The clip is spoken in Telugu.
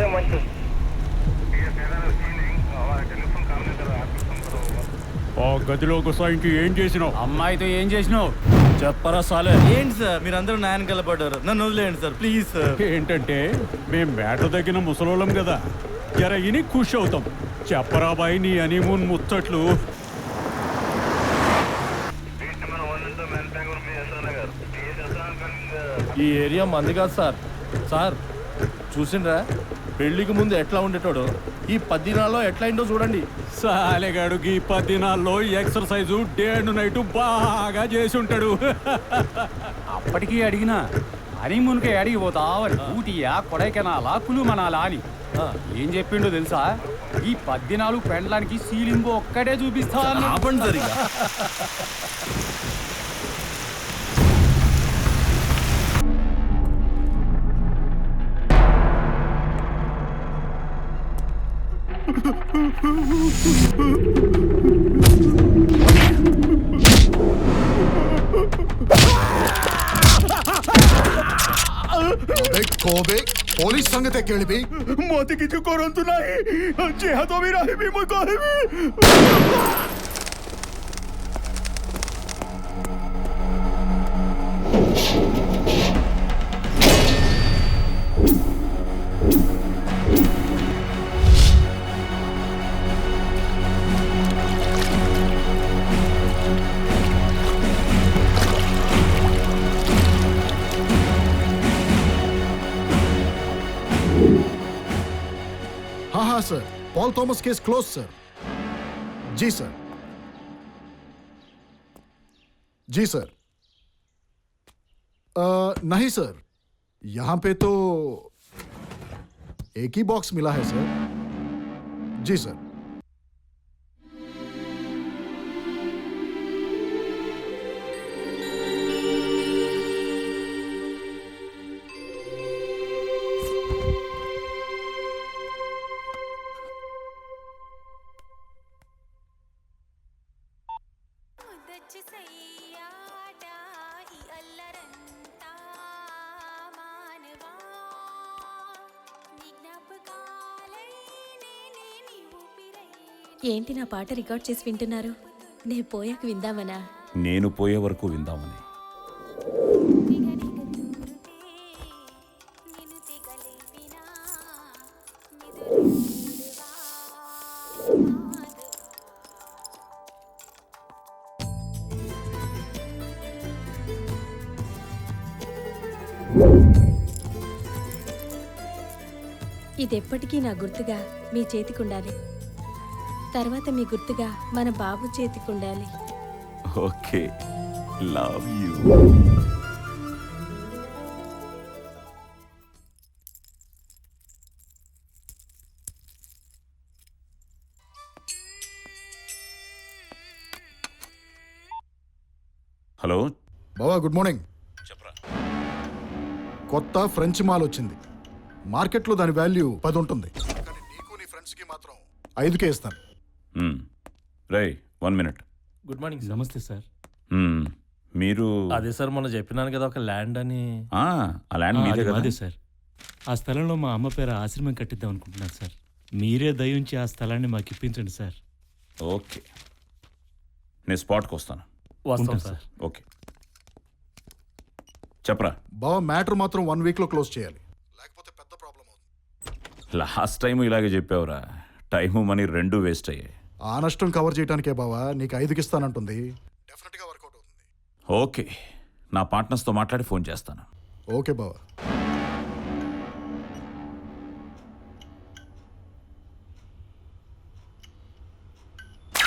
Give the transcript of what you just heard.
అదే మంచిది ఆ గదిలో ఏం చేసినావు? అమ్మాయితో ఏం చేసినావు? చెప్పరా సాలే. ఏంటి సార్? మీరందరూ నాయన కలపడ్డారు. నన్ను వదిలేయండి సార్. Please sir. ఏంటంటే మేము మేట తగిన ముసలోళ్ళం కదా. జర ఇని ఖుషి అవుతాం. చెప్పరా బాయ్ నీ అనీమూన్ ముచ్చట్లు. ఈ ఏరియా మంది కాదు సార్. సార్ చూసిండ్రా? పెళ్ళికి ముందు ఎట్లా ఉండేటోడు? ఈ పది దినాల్లో ఎట్లా అయిందో చూడండి. సాలెగాడు ఈ పది దినాల్లో ఎక్సర్సైజు డే అండ్ నైట్ బాగా చేసి ఉంటాడు అప్పటికీ అడిగినా హనీమూన్కి అడిగి పోతావని ఊటియా కొడైకెనాలా? కులు మనాలా అని. ఆ. ఏం చెప్పిండో తెలుసా? ఈ పద్దినాలు పెండలానికి సీలింగ్ ఒక్కటే చూపిస్తా. ఆపండి సార్ কোবে পুলিশ সঙ্গেতে কেলবি। মতে কিছু করন্তু নাই যে হাত আমি রাহিবি মই কহিবি। हाँ sir Paul Thomas case close sir ji sir ji sir आ, नहीं सर यहाँ पे तो एक ही बॉक्स मिला है सर जी सर ఏంటి నా పాట రికార్డ్ చేసి వింటున్నారు? నేను పోయాక విందామనా? నేను పోయే వరకు విందామని. ఇది ఎప్పటికీ నా గుర్తుగా మీ చేతికి ఉండాలి తర్వాత మీ గుర్తుగా మన బాబు చేతికి ఉండాలి. ఓకే. Love you. హలో. బావా గుడ్ మార్నింగ్. కొత్త ఫ్రెంచ్ మాల్ వచ్చింది. మార్కెట్లో దాని వాల్యూ పది ఉంటుంది. కానీ నీకు నీ ఫ్రెండ్స్కి మాత్రం ఐదుకే ఇస్తాను. రై one minute. Good morning sir. నమస్తే సార్. మీరు అదే సార్ మొన్న చెప్పినాను కదా ఒక ల్యాండ్ అని. ఆ, ఆ ల్యాండ్ మీదే కదా. అదే సార్. ఆ స్థలంలో మా అమ్మ పేరు ఆశ్రమం కట్టిద్దాం అనుకుంటున్నాను సార్. మీరే దయించి ఆ స్థలాన్ని మాకు ఇప్పించండి సార్. ఓకే. నేను స్పాట్కి వస్తాను. వస్తాం ఉంటాను సార్. సార్. ఓకే. చెప్పరా? బావా మ్యాటర్ మాత్రం వన్ వీక్లో క్లోజ్ చేయాలి. లేకపోతే పెద్ద ప్రాబ్లం అవుతుంది. లాస్ట్ టైం ఇలాగే చెప్పావురా. టైము మనీ రెండు వేస్ట్ అయ్యాయి. ఆ నష్టం కవర్ చేయడానికే బావా నీకు ఐదుకి ఇస్తానంటుంది. డెఫినెట్గా వర్కౌట్ అవుతుంది. ఓకే. నా పార్ట్నర్స్తో మాట్లాడి ఫోన్ చేస్తాను. ఓకే బావా.